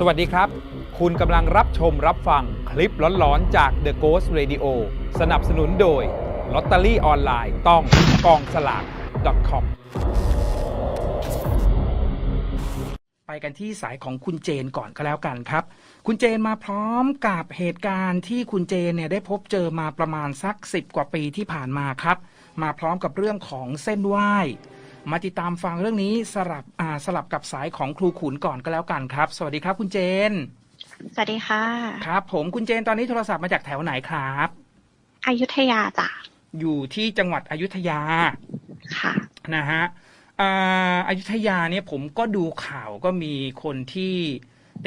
สวัสดีครับ คุณกำลังรับชมรับฟังคลิปหลอนๆ จาก The Ghost Radio สนับสนุนโดยลอตเตอรี่ออนไลน์ต้องกองสลาก .com ไปกันที่สายของคุณเจนก่อนก็แล้วกันครับ คุณเจนมาพร้อมกับเหตุการณ์ที่คุณเจนเนี่ยได้พบเจอมาประมาณสักสิบกว่าปีที่ผ่านมาครับ มาพร้อมกับเรื่องของเส้นไหว้ มาติดตามฟังเรื่องนี้สลับอ่าสลับกับสายของครูขุนก่อนก็แล้วกันครับ สวัสดีครับคุณเจน สวัสดีค่ะ ครับ ผมคุณเจนตอนนี้โทรศัพท์มาจากแถวไหนครับอยุธยาจ้ะอยู่ที่จังหวัดอยุธยาค่ะนะฮะอ่าอยุธยาเนี่ยผมก็ดูข่าวก็มีคนที่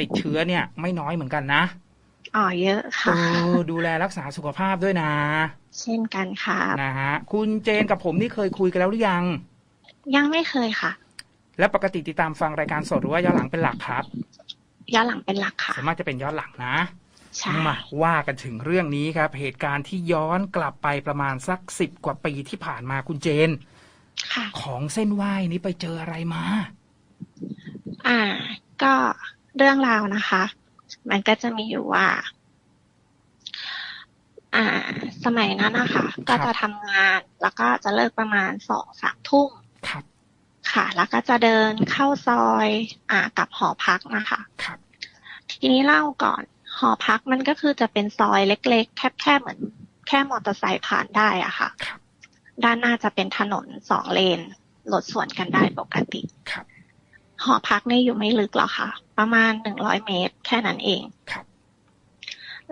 ติดเชื้อเนี่ย ไม่น้อยเหมือนกันนะอ๋อเยอะเอค่ะอดูแลรักษาสุขภาพด้วยนะ เช่นกันค่ะนะฮะคุณเจนกับผมนี่เคยคุยกันแล้วหรือยัง ยังไม่เคยค่ะ และปกติติดตามฟังรายการสดหรือว่าย้อนหลังเป็นหลักครับ ย้อนหลังเป็นหลักค่ะส่วนมากจะเป็นย้อนหลังนะใช่มาว่ากันถึงเรื่องนี้ครับ เหตุการณ์ที่ย้อนกลับไปประมาณสักสิบกว่าปีที่ผ่านมาคุณเจนค่ะของเส้นไหว้นี้ไปเจออะไรมา อ่า ก็เรื่องราวนะคะ มันก็จะมีอยู่ว่า อ่า สมัยนั้นนะคะ ก็จะทำงานแล้วก็จะเลิกประมาณสองสามทุ่ม ครับ ค่ะ แล้วก็จะเดินเข้าซอยอ่ากับหอพักนะคะครับ ทีนี้เล่าก่อนหอพักมันก็คือจะเป็นซอยเล็ก ๆ แคบๆเหมือน แค่มอเตอร์ไซค์ผ่านได้อะค่ะครับด้านหน้าจะเป็นถนนสองเลนรถสวนกันได้ปกติครับหอพักเนี่ยอยู่ไม่ลึกหรอกค่ะ ประมาณหนึ่งร้อยเมตร แค่นั้นเองครับ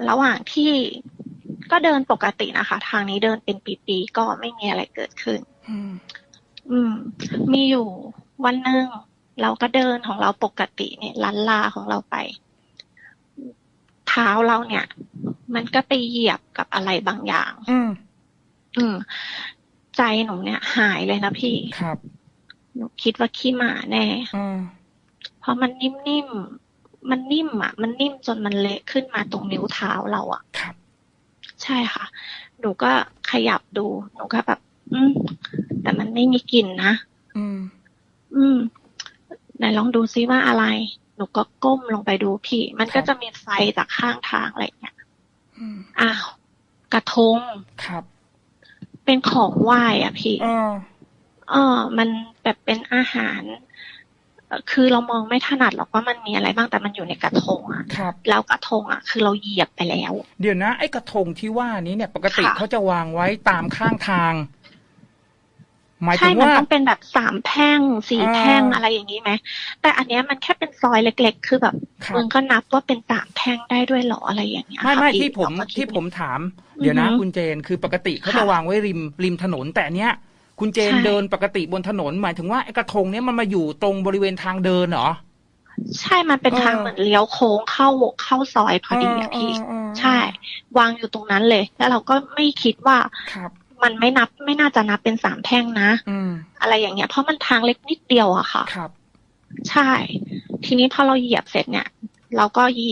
ระหว่างที่ก็เดินปกตินะคะ ทางนี้เดินเป็นปีๆก็ไม่มีอะไรเกิดขึ้น อืมอืม มีอยู่วันหนึ่งเราก็เดินของเราปกติเนี่ยลันลาของเราไป เท้าเราเนี่ย มันก็ไปเหยียบกับอะไรบางอย่าง อืม อืม ใจหนูเนี่ย หายเลยนะพี่ครับหนูคิดว่าขี้หมาแน่อืมเพราะมันนิ่มๆ มันนิ่มอะ มันนิ่มจนมันเละขึ้นมาตรงนิ้วเท้าเราอะครับ ใช่ค่ะ หนูก็ขยับดู หนูก็แบบ อืม แต่มันไม่มีกลิ่นนะอืม อืมไหนลองดูซิว่าอะไร หนูก็ก้มลงไปดูพี่ มันก็จะมีไฟจากข้างทางอะไรอย่างเงี้ยอืมอ้าว กระทงครับ เป็นของไหว้อะพี่อ่าเออ มันแบบเป็นอาหารเอ่อคือเรามองไม่ถนัดหรอกว่ามันมีอะไรบ้างแต่มันอยู่ในกระทงอะครับ แล้วกระทงอะ คือเราเหยียบไปแล้ว เดี๋ยวนะไอ้กระทงที่ว่านี้เนี่ย ปกติค่ะเขาจะวางไว้ตามข้างทาง หมายใช่ถึงมันว่าต้องเป็นแบบสามแพร่งสี่อ่าแพร่งอะไรอย่างนี้ไหมแต่อันเนี้ยมันแค่เป็นซอยเล็ก ๆ คือแบบครับมึงก็นับว่าเป็นสามแพร่งได้ด้วยเหรออะไรอย่างเงี้ยไม่ค่ะไม่พี่ที่ผมเราก็คิดที่ผมถาม เดี๋ยวนะอือฮึคุณเจนคือปกติเขาค่ะจะวางไว้ริมริมถนน แต่อันเนี้ยคุณเจนใช่เดินปกติบนถนน หมายถึงว่าไอ้กระทงเนี้ยมันมาอยู่ตรงบริเวณทางเดินเหรอใช่ มันเป็นเออทางเหมือนเลี้ยวโค้งเข้าเข้าซอยพอดีอะพี่อ่าอ่าอ่าใช่ วางอยู่ตรงนั้นเลย แล้วเราก็ไม่คิดว่าครับ มันไม่นับไม่น่าจะนับเป็นสามแท่งนะอืมอะไรอย่างเงี้ย เพราะมันทางเล็กนิดเดียวอะค่ะครับ ใช่ ทีนี้พอเราเหยียบเสร็จเนี่ย เราก็ยี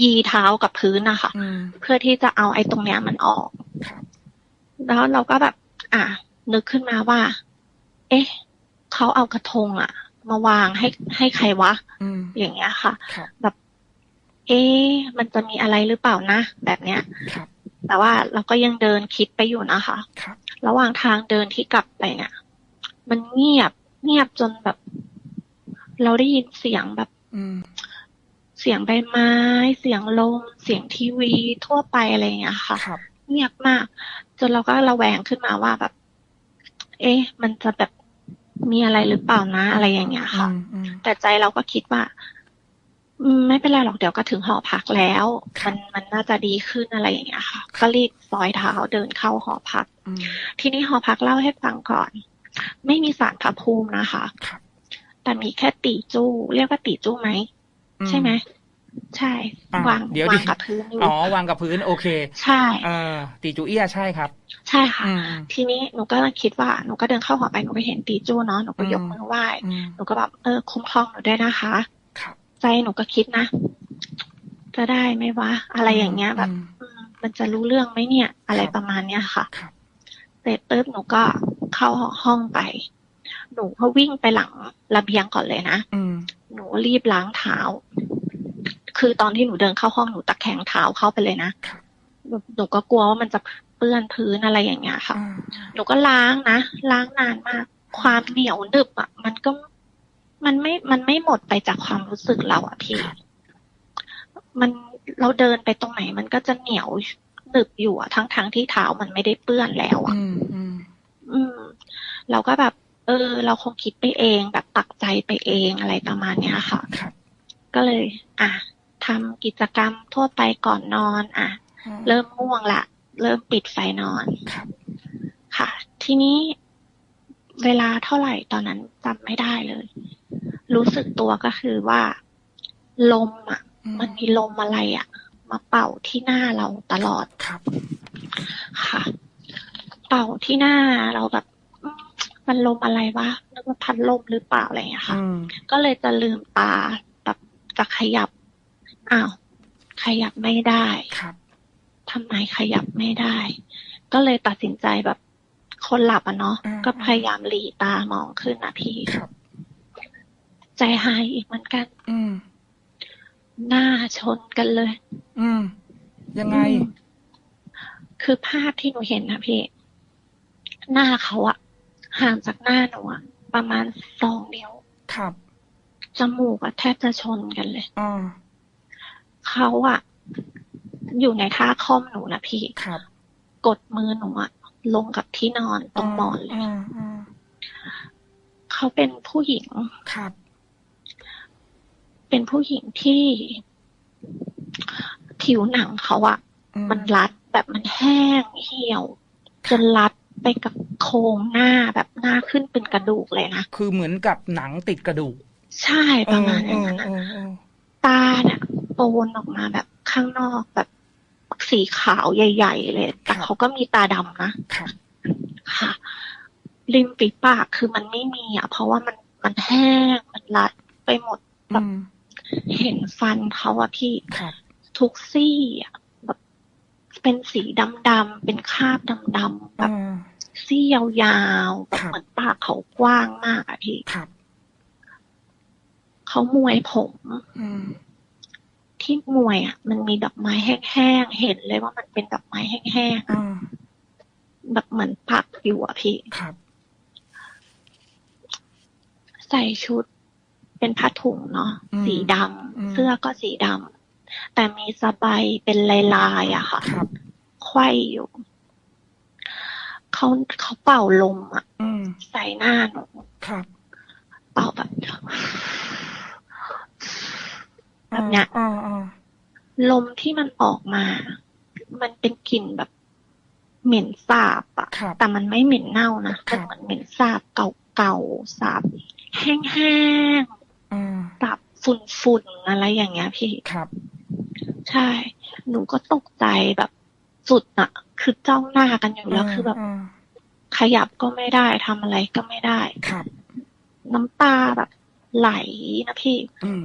ยีเท้ากับพื้นนะคะอืมเพื่อที่จะเอาไอ้ตรงเนี้ยมันออกครับแล้วเราก็แบบ อะนึกขึ้นมาว่า เอ๊ะเขาเอากระทงอะมาวางให้ให้ใครวะอืมอย่างเงี้ยค่ะครับแบบ เอ๊ะมันจะมีอะไรหรือเปล่านะแบบเนี้ยครับ แต่ว่าเราก็ยังเดินคิดไปอยู่นะคะครับระหว่างทางเดินที่กลับไปเนี่ยมันเงียบเงียบจนแบบ เราได้ยินเสียงแบบอืมเสียงใบไม้ เสียงลม เสียงทีวีทั่วไปอะไรอย่างเงี้ยค่ะครับเงียบมาก จนเราก็ระแวงขึ้นมาว่าแบบ เอ๊ะ มันจะแบบมีอะไรหรือเปล่านะอะไรอย่างเงี้ยค่ะอืมอืมแต่ใจเราก็คิดว่าอืม ไม่เป็นไรหรอกเดี๋ยวก็ถึงหอพักแล้วครัมับนมันน่าจะดีขึ้นอะไรอย่างเงี้ยค่ะ ก็รีบซอยเท้าเดินเข้าหอพักอืมทีนี้หอพักเล่าให้ฟังก่อน ไม่มีสารพระภูมินะคะครับแต่มีแค่ตีจู้ เรียกว่าตีจู้ไหมอืใช่ไหมใช่อะวางเดี๋ยววาดิงกับพื้นอยู่อ๋อวางกับพื้นโอเค ใช่เออตีจูเอี้ยใช่ครับ ใช่ค่ะอืมอืมทีนี้หนูก็คิดว่าหนูก็เดินเข้าหอไปหนูก็เห็นตีจู้เนาะหนูก็ยกอืมมือไหว้อืมหนูก็แบบเออคุ้มครองหนูด้วยนะคะครับ ใจหนูก็คิดนะ จะได้ไหมวะ อะไรอย่างเงี้ยแบบอืมอืมมันจะรู้เรื่องไหมเนี่ย อะไรครับประมาณเนี้ยค่ะครับเสร็จปุ๊บหนูก็เข้าห้องไป หนูก็วิ่งไปหลังระเบียงก่อนเลยนะอืมหนูรีบล้างเท้า คือตอนที่หนูเดินเข้าห้องหนูตะแคงเท้าเข้าไปเลยนะครับแบบหนูก็กลัวว่ามันจะเปื้อนพื้นอะไรอย่างเงี้ยค่ะอ่าหนูก็ล้างนะล้างนานมาก ความเหนียวหนึบอะ มันก็ มันไม่มันไม่หมดไปจากความรู้สึกเราอะพี่ มันเราเดินไปตรงไหน มันก็จะเหนียวหนึบอยู่อะทั้งทั้งที่เท้ามันไม่ได้เปื้อนแล้วอะอืมอืมอืมเราก็แบบ เออ เราคงคิดไปเอง แบบตักใจไปเองอะไรประมาณเนี้ยค่ะครับก็เลย อะทำกิจกรรมทั่วไปก่อนนอน อะ เริ่มง่วงละเริ่มปิดไฟนอนครับค่ะ ทีนี้เวลาเท่าไหร่ตอนนั้นจำไม่ได้เลย รู้สึกตัวก็คือว่า ลมอะ มันมีลมอะไรอะ มาเป่าที่หน้าเราตลอดครับค่ะ เป่าที่หน้าเราแบบอืมมันลมอะไรวะนึกว่าพัดลมหรือเปล่าอะไรอย่างเงี้ยค่ะอืมก็เลยจะลืมตาแบบจะขยับอ้าวขยับไม่ได้ครับทำไมขยับไม่ได้ ก็เลยตัดสินใจแบบคนหลับอะเนาะอืมก็พยายามหลีตามองขึ้นนะพี่ครับ ใจหายอีกเหมือนกัน อืม หน้าชนกันเลย อืม ยังไงอืมคือภาพที่หนูเห็นนะพี่ หน้าเขาอะห่างจากหน้าหนูอะประมาณสองนิ้วครับ จมูกอะแทบจะชนกันเลยอ่าเขาอะอยู่ในท่าค่อมหนูนะพี่ ครับ กดมือหนูอะลงกับที่นอนตรงหมอนเลยอ่าอ่าเขาเป็นผู้หญิง ครับ เป็นผู้หญิงที่ผิวหนังเขาอะอืมันรัดแบบมันแห้งเหี่ยวจนรัดไปกับโครงหน้าแบบหน้าขึ้นเป็นกระดูกเลยนะ คือเหมือนกับหนังติดกระดูก ใช่ประมาณเอนั้นอนะเออเออตาเนี่ยโปนออกมาแบบข้างนอกแบบสีขาวใหญ่ๆเลย แต่เขาก็มีตาดำนะครับค่ะ ริมฝีปากคือมันไม่มีอะ เพราะว่ามันมันแห้งมันรัดไปหมดแบบอืม เห็นฟันเขาอะพี่ครับทุกซี่อะแบบเป็นสีดำๆเป็นคราบดำๆแบบอ่าซี่ยาวๆแบบครับเหมือนปากเขากว้างมากอะพี่ครับเขามวยผมอืมที่มวยอะมันมีดอกไม้แห้งๆเห็นเลยว่ามันเป็นดอกไม้แห้งอ่าๆแบบเหมือนปักอยู่อะพี่ครับใส่ชุด เป็นผ้าถุงเนาะอืมสีดอืมำเสื้อก็สีดำแต่มีสบายเป็นลายๆอะค่ะครับไขว้อยู่เขาเขาเป่าลมอะอืมใส่หน้าหนูครับเป่าแบบแบบเนี้ยอ่าอ่าลมที่มันออกมา มันเป็นกลิ่นแบบเหม็นสาบอะครับแต่มันไม่เหม็นเน่านะครัมันบเหมือนเหม็นสาบเก่าๆสาบแห้งอ่า ๆสาบฝุ่นๆอะไรอย่างเงี้ยพี่ครับ ใช่ หนูก็ตกใจแบบสุดอะคือจ้องหน้ากันอยู่แล้วคือแบบาขยับก็ไม่ได้ทำอะไรก็ไม่ได้ครับ น้ำตาแบบ ไหลนะพี่อืม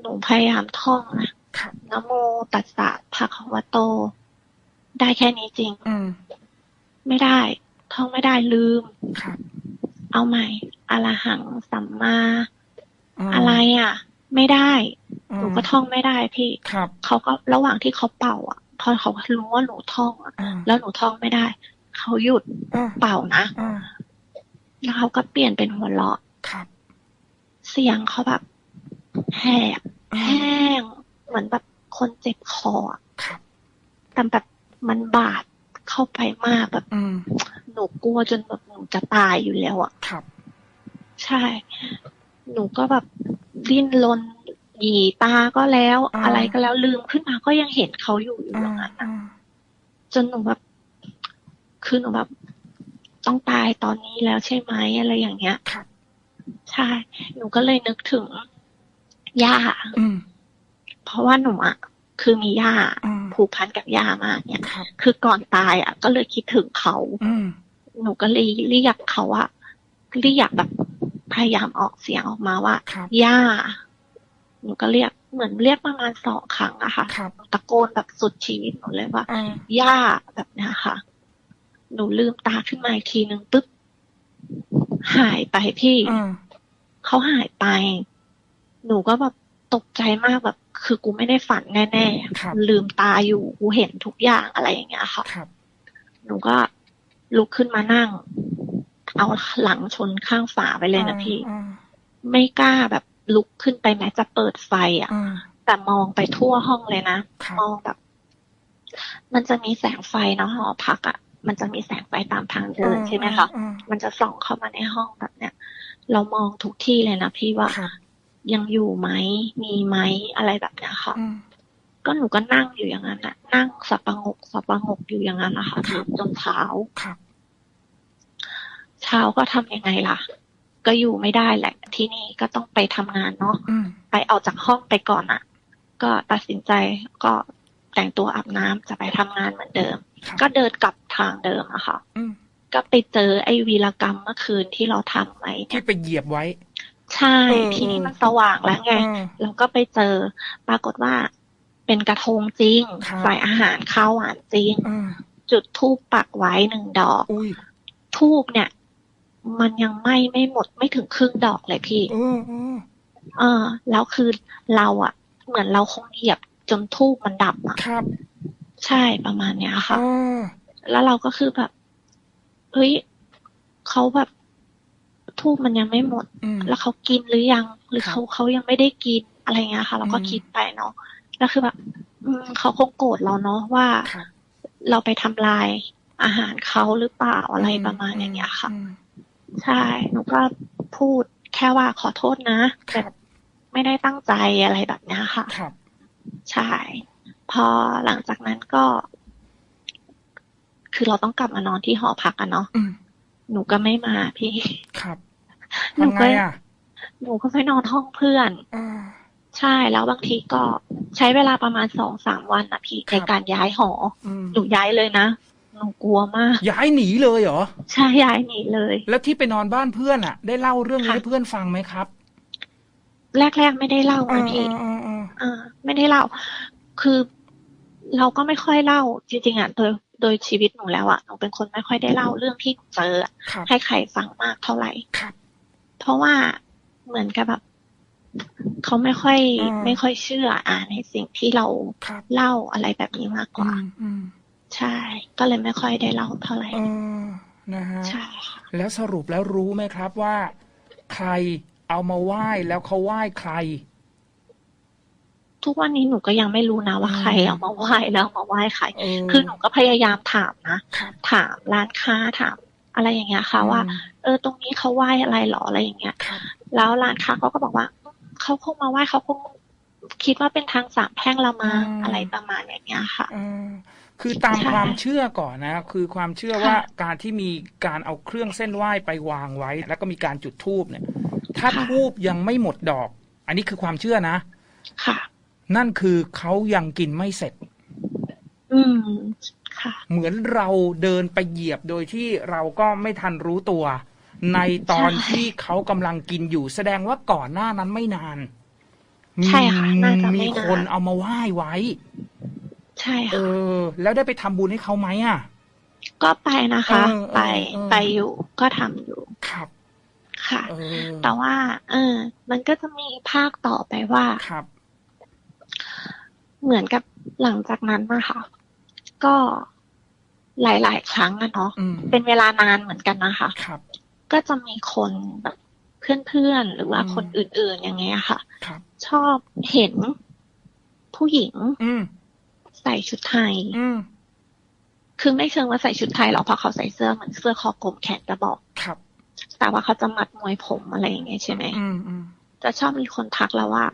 หนูพยายามท่องนะครับนะโมตัสสะภะคะวะโต ได้แค่นี้จริงอืมไม่ได้ ท่องไม่ได้ลืมครับเอาใหม่อรหังสัมมาาอะไรอะ ไม่ได้อ่าหนูก็ท่องไม่ได้พี่ครับเขาก็ระหว่างที่เขาเป่า อะพอเขารู้ว่าหนูท่องอะอ่าแล้วหนูท่องไม่ได้ เขาหยุดอ่าเป่านะอ่าแล้วเขาก็เปลี่ยนเป็นหัวเราะครับ เสียงเขาแบบแหบอ่าแห้งเหมือนแบบคนเจ็บคออะครับแต่แบบมันบาดเข้าไปมากแบบอืมหนูกลัวจนแบบหนูจะตายอยู่แล้วอะครับ ใช่ หนูก็แบบดิ้นรนหยีตาก็แล้วอ่าอะไรก็แล้วลืมขึ้นมาก็ยังเห็นเขาอยู่อยู่ออ่าย่างนั้นอ่าอะจนหนูแบบคือหนูแบบต้องตายตอนนี้แล้วใช่ไหมอะไรอย่างเงี้ยครับใช่หนูก็เลยนึกถึงย่าอืมเพราะว่าหนูอะคือมีย่าอ่าผูกพันกับย่ามากเนี่ยครับคือก่อนตายอะ ก็เลยคิดถึงเขาอืมหนูก็เลยเรียกเขาอะเรียกแบบ พยายามออกเสียงออกมาว่าครับย่าหนูก็เรียกเหมือนเรียกประมาณสองครั้งอะค่ะครับตะโกนแบบสุดชีวิตหนูเลยว่าอ่าย่าแบบเนี้ยค่ะ หนูลืมตาขึ้นมาอีกทีหนึ่งปึ๊บหายไปพี่อ่าเขาหายไป หนูก็แบบตกใจมากแบบคคือกูไม่ได้ฝันแน่ครับๆลืมตาอยู่กูเห็นทุกอย่างอะไรอย่างเงี้ยค่ะครับหนูก็ลุกขึ้นมานั่ง เอาหลังชนข้างฝาไปเลยนะพี่อ่าไม่กล้าแบบลุกขึ้นไปแม้จะเปิดไฟอะอ่าแต่มองไปทั่วห้องเลยนะครับมองแบบ มันจะมีแสงไฟเนาะหอพักอะ่ะ มันจะมีแสงไฟตามทางเดินใช่ไหมคะอ่ามันจะส่องเข้ามาในห้องแบบเนี้ย เรามองทุกที่เลยนะพี่ว่าครับยังอยู่ไหม มีไหมอะไรแบบเนี้ยค่ะอืมก็หนูก็นั่งอยู่อย่างนั้นอะนั่งสับประงกสับประงกอยู่อย่างนั้นนะคะครับจนเช้าครับ เช้าก็ทำยังไงล่ะ ก็อยู่ไม่ได้แหละ ที่นี่ก็ต้องไปทำงานเนาะอืมไปออกจากห้องไปก่อนอะก็ตัดสินใจก็แต่งตัวอาบน้ำจะไปทำงานเหมือนเดิมครับก็เดินกลับทางเดิมอะค่ะอืมก็ไปเจอไอ้วีรกรรมเมื่อคืนที่เราทำไว้เนี่ที่ยไปเหยียบไว้ ใช่เออทีนี้เออมันสว่างแล้วไงอืมเราก็ไปเจอปรากฏว่าเป็นกระทงจริงครับใส่อาหารข้าวหวานจริงอ่าจุดทูปปักไว้หนึ่งดอกอุ้ยทูบเนี่ย มันยังไหม้ไม่หมดไม่ถึงครึ่งดอกเลยพี่เออเออเออแล้วคือเราอะเหมือนเราคงเหยียบจนทูบมันดับอะครับ ใช่ประมาณเนี้ยค่ะอ่าแล้วเราก็คือแบบเฮ้ยเขาแบบทูบมันยังไม่หมดอืมแล้วเขากินหรือยัง หรือครับเขาเขายังไม่ได้กินอะไรเงี้ยค่ะ เราก็อืมคิดไปเนาะแล้วคือแบบอืมเขาคงโกรธเราเนาะว่าครับเราไปทำลายอาหารเขาหรือเปล่าอะไรประมาณอย่างเงี้ยค่ะอืม ใช่ หนูก็พูดแค่ว่าขอโทษนะคแต่รับไม่ได้ตั้งใจอะไรแบบเนี้ยค่ะครับใช่ พอหลังจากนั้นก็ คือเราต้องกลับมานอนที่หอพักอะเนาะอืมหนูก็ไม่มาพี่ครับหนูทำไงก็อะหนูก็ไปนอนห้องเพื่อนอ่าใช่แล้วบางทีก็ใช้เวลาประมาณสองสามวันอะพี่ครับในการย้ายหออืมหนูย้ายเลยนะ หนูกลัวมาก ย้ายหนีเลยเหรอ ใช่ย้ายหนีเลย แล้วที่ไปนอนบ้านเพื่อนอะ ได้เล่าเรื่องนี้ค่ะให้เพื่อนฟังไหมครับ แรกๆไม่ได้เล่าอ่านะพี่อ่าอ่าอ่าไม่ได้เล่า คือเราก็ไม่ค่อยเล่า จริงๆอะโดยโดยชีวิตหนูแล้วอะหนูเป็นคนไม่ค่อยได้เล่าเรื่องที่หนูเจออะครับให้ใครฟังมากเท่าไหร่ครับเพราะว่าเหมือนกับแบบเขาไม่ค่อยอ่าไม่ค่อยเชื่ออ่าในสิ่งที่เราครับเล่าอะไรแบบนี้มากกอืว่ามอืม ใช่ ก็เลยไม่ค่อยได้เล่าเท่าไหร่เออนะฮะใช่ค่ะแล้วสรุปแล้วรู้ไหมครับว่า ใครเอามาไหว้แล้วเขาไหว้ใคร ทุกวันนี้หนูก็ยังไม่รู้นะว่าอืมใครเอามาไหว้แล้วเอามาไหว้ใครเออคือหนูก็พยายามถามนะครับ ถามร้านค้าถาม อะไรอย่างเงี้ยค่ะว่า อืม เออ ตรงนี้เขาไหว้อะไรหรออะไรอย่างเงี้ย ครับแล้วร้านค้าเขาก็บอกว่าเขาคงมาไหว้เขาคงคิดว่าเป็นทางสามแพร่งละมาอะไรประมาณอย่างเงี้ยค่ะ เออ คือตามใช่ความเชื่อก่อนนะ คือความเชื่อค่ะว่าการที่มีการเอาเครื่องเส้นไหว้ไปวางไว้ แล้วก็มีการจุดธูปเนี่ย ถ้าค่ะธูปยังไม่หมดดอก อันนี้คือความเชื่อนะ ค่ะ นั่นคือเขายังกินไม่เสร็จ อืมค่ะ เหมือนเราเดินไปเหยียบโดยที่เราก็ไม่ทันรู้ตัว ในตอนใช่ที่เขากำลังกินอยู่แสดงว่าก่อนหน้านั้นไม่นานใช่ค่ะน่าจะไม่มีนานคนเอามาไหว้ไว้ใช่เอค่ะอ แล้วได้ไปทำบุญให้เขาไหมอะ ก็ไปนะคะ เออเออไปเออ ไปอยู่ก็ทำอยู่ครับ ค่ะ เออแต่ว่า เออ มันก็จะมีภาคต่อไปว่า ครับ เหมือนกับหลังจากนั้นนะคะก็หลาย ๆ ครั้งอะเนาะอืมเป็นเวลานานเหมือนกันนะคะ ครับ ก็จะมีคนแบบเพื่อนๆหรือว่าอืม คนอื่นๆอย่างเงี้ยค่ะ ครับ ชอบเห็นผู้หญิงอืมใส่ชุดไทยอืมคือไม่เชิงว่าใส่ชุดไทยหรอกเพราะเขาใส่เสื้อเหมือนเสื้อคอกลมแขนกระบอกครับ แต่ว่าเขาจะมัดมวยผมอะไรอย่างเงี้ยใช่ไหมอืมอืมจะชอบมีคนทักเราว่า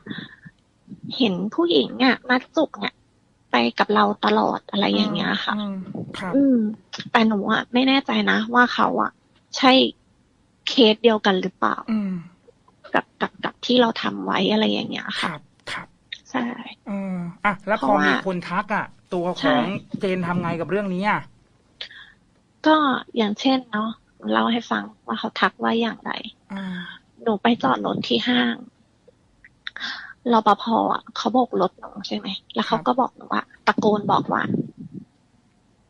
เห็นผู้หญิงเนี่ยมัดจุกเนี่ยไปกับเราตลอดอะไรอย่างเงี้ยค่ะอืมครับอืม แต่หนูอะไม่แน่ใจนะว่าเขาอะ ใช่เคสเดียวกันหรือเปล่าอืมกับกับกับที่เราทำไว้อะไรอย่างเงี้ยคค่ะรับครับ ใช่เอออะแล้วเพพอราะว่ามีคนทักอะ ตัวขใช่องเจนทำไงกับเรื่องนี้อะก็อย่างเช่นเนาะเล่าให้ฟังว่าเขาทักว่าอย่างไรอ่าหนูไปจอดรถที่ห้างรปภอะเขาโบกรถหนูใช่ไหม แล้วเขาก็บอกหนูว่า ตะโกนบอกว่า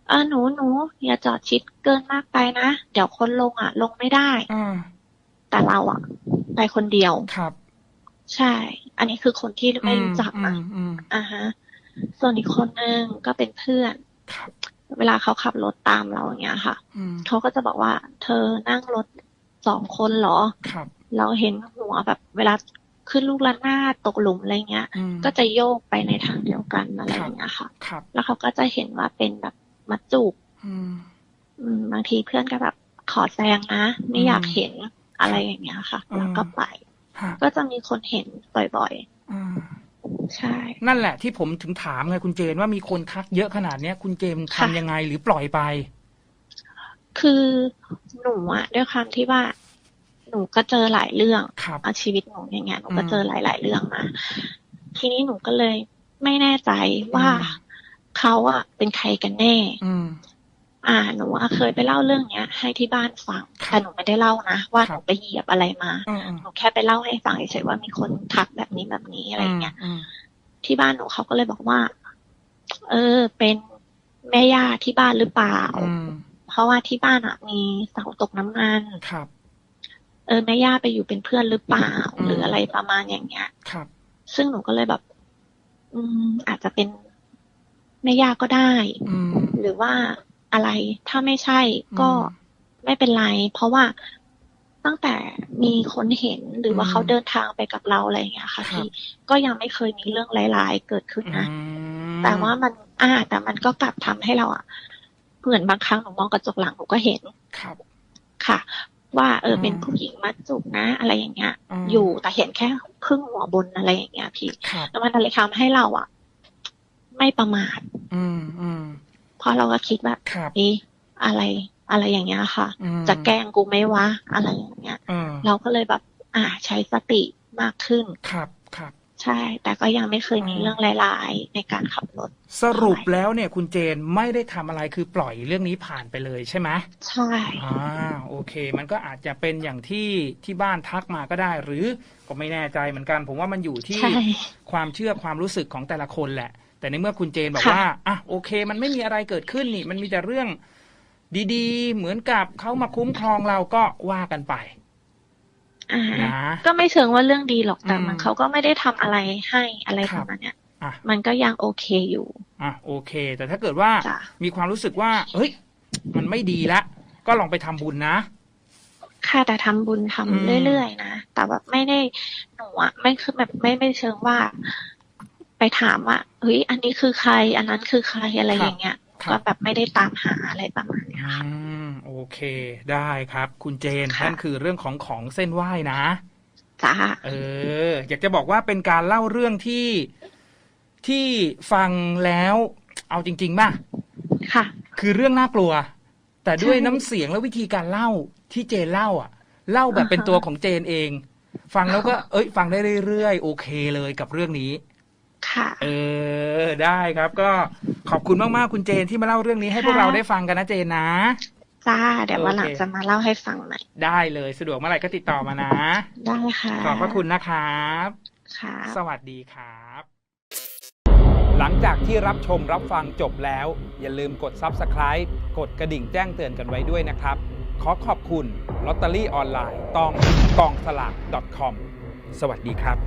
เออหนูหนูอย่าจอดชิดเกินมากไปนะ เดี๋ยวคนลงอะ ลงไม่ได้อ่าแต่เราอะ ไปคนเดียวครับ ใช่ อันนี้คือคนที่ไม่รู้จักอืนะมอืมอ่าฮะ ส่วนอีกคนนึงก็เป็นเพื่อนครับเวลาเขาขับรถตามเราอย่างเงี้ยค่ะอืมเขาก็จะบอกว่า เธอนั่งรถสองคนเหรอครับเราเห็นหัวแบบเวลาขึ้นลูกระนาดตกหลุมอะไรเงี้ยอืมก็จะโยกไปในทางเดียวกันอะไรคอรับย่างเงี้ยค่ะครับแล้วเขาก็จะเห็นว่าเป็นแบบมัดจุกอืมอืมบางทีเพื่อนก็แบบขอแซงนะ ไม่อยากเห็นอะไรอย่างเงี้ยค่ะอืมแล้วก็ไปฮะ ก็จะมีคนเห็นบ่อยอ่าๆใช่ นั่นแหละที่ผมถึงถามไงคุณเจนว่ามีคนทักเยอะขนาดเนี้ย คุณเจมส์ค่ะทำยังไงหรือปล่อยไป คือหนูอะด้วยความที่ว่า หนูก็เจอหลายเรื่องครับเอาชีวิตหนูอย่างเงี้ยหนูก็อืมเจอหลาย ๆ เรื่องมา ทีนี้หนูก็เลยไม่แน่ใจว่าอืมเขาอะเป็นใครกันแน่ อืม อ่า หนูอะเคยไปเล่าเรื่องเนี้ย ให้ที่บ้านฟังครับ แต่หนูไม่ได้เล่านะว่าคหรับนูไปเหยียบอะไรมาอืมอืมหนูแค่ไปเล่าให้ฟังเฉยๆว่ามีคนทักแบบนี้แบบนี้อะไรเงี้ยอืมที่บ้านหนูเขาก็เลยบอกว่า เออ เป็นแม่ย่าที่บ้านหรือเปล่าอืมเพราะว่าที่บ้านอะมีเสาตกน้ำมันครับเออแม่ย่าไปอยู่เป็นเพื่อนหรือเปล่าอืมหรืออะไรประมาณอย่างเงี้ย ครับ ซึ่งหนูก็เลยแบบ อืม อาจจะเป็นแม่ย่าก็ได้อืมหรือว่าอะไรถ้าไม่ใช่ก็อืม ไม่เป็นไร เพราะว่าตั้งแต่มีคนเห็นหรือว่าอืมเขาเดินทางไปกับเราอะไรอย่างเงี้ยค่ะครับพี่ก็ยังไม่เคยมีเรื่องร้ายๆเกิดขึ้นอืนะมแต่ว่ามันอ่าแต่มันก็กลับทำให้เราอะเหมือนบางครั้งหนูมองกระจกหลังหนูก็เห็นครับค่ะ ว่าเอออมเป็นผู้หญิงมัดจุกนะ อะไรอย่างเงี้ยมอยู่แต่เห็นแค่ครึ่งหัวบนอะไรอย่างเงี้ยพี่ครับแล้วมันเลยทำให้เราอะ ไม่ประมาทอืมอืมเพราะเราก็คิดแบบครับเอ๊ะอะไร อะไรอย่างเงี้ยค่ะอืมจะแกล้งกูไหม่วะ อะไรอย่างเงี้ยเออเราก็เลยแบบ อ่าใช้สติมากขึ้นครับครับใช่ แต่ก็ยังไม่เคยมีอืมเรื่องร้ายๆในการขับรถ สรุปแล้วเนี่ยคุณเจนไม่ได้ทำอะไรคือปล่อยเรื่องนี้ผ่านไปเลยใช่ไหมใช่อ่าโอเค มันก็อาจจะเป็นอย่างที่ที่บ้านทักมาก็ได้ หรือก็ไม่แน่ใจเหมือนกัน ผมว่ามันอยู่ที่ใช่ความเชื่อความรู้สึกของแต่ละคนแหละ แต่ในเมื่อคุณเจนบอกค่ะว่าอะโอเค มันไม่มีอะไรเกิดขึ้นนี่ มันมีแต่เรื่อง ดีๆ เหมือนกับเขามาคุ้มครองเราก็ว่ากันไปอ่านะก็ไม่เชิงว่าเรื่องดีหรอกแต่อืมมันเขาก็ไม่ได้ทำอะไรให้อะไรคปรับระมาณเนี้ยอะมันก็ยังโอเคอยู่อะโอเค แต่ถ้าเกิดว่าจ้ะมีความรู้สึกว่า เฮ้ย มันไม่ดีละ ก็ลองไปทำบุญนะค่ะแต่ทำบุญทำอืมเรื่อยๆนะแต่แบบไม่ได้หนูอะไม่คือแบบไม่ไม่เชิงว่า ไปถามว่าเฮ้ยอันนี้คือใคร อันนั้นคือใครอะไรอย่างเงี้ยครั ก็บแบบไม่ได้ตามหาอะไรประมาณเนี้ยอืค่ะมโอเค ได้ครับ คุณเจนค่ะนั่นคือเรื่องของของเส้นไหว้นะจ้าเออ อยากจะบอกว่าเป็นการเล่าเรื่องที่ที่ฟังแล้ว เอาจริงๆป่ะค่ะ คือเรื่องน่ากลัว แต่ด้วยใช่น้ำเสียงและวิธีการเล่าที่เจนเล่า อะ เล่าแบบอ่าฮะเป็นตัวของเจนเอง ฟังแล้วก็ เอ้ย ฟังได้เรื่อยๆโอเคเลยกับเรื่องนี้ ค่ะ เออ ได้ครับก็ข อบคุณมากๆ คุณเจนที่มาเล่าเรื่องนี้ให้พวกค่ะเราได้ฟังกันนะเจนนะจ้าเดี๋ยววันหลังโอเคจะมาเล่าให้ฟังใหม่ได้เลยสะดวกเมื่อไหร่ก็ติดต่อมานะ ได้ค่ะขอบพระคุณนะครับค่ะสวัสดีครับ หลังจากที่รับชมรับฟังจบแล้ว อย่าลืมกด Subscribe กดกระดิ่งแจ้งเตือนกันไว้ด้วยนะครับ ขอขอบคุณลอตเตอรี่ออนไลน์ต้องกองสลาก .com สวัสดีครับ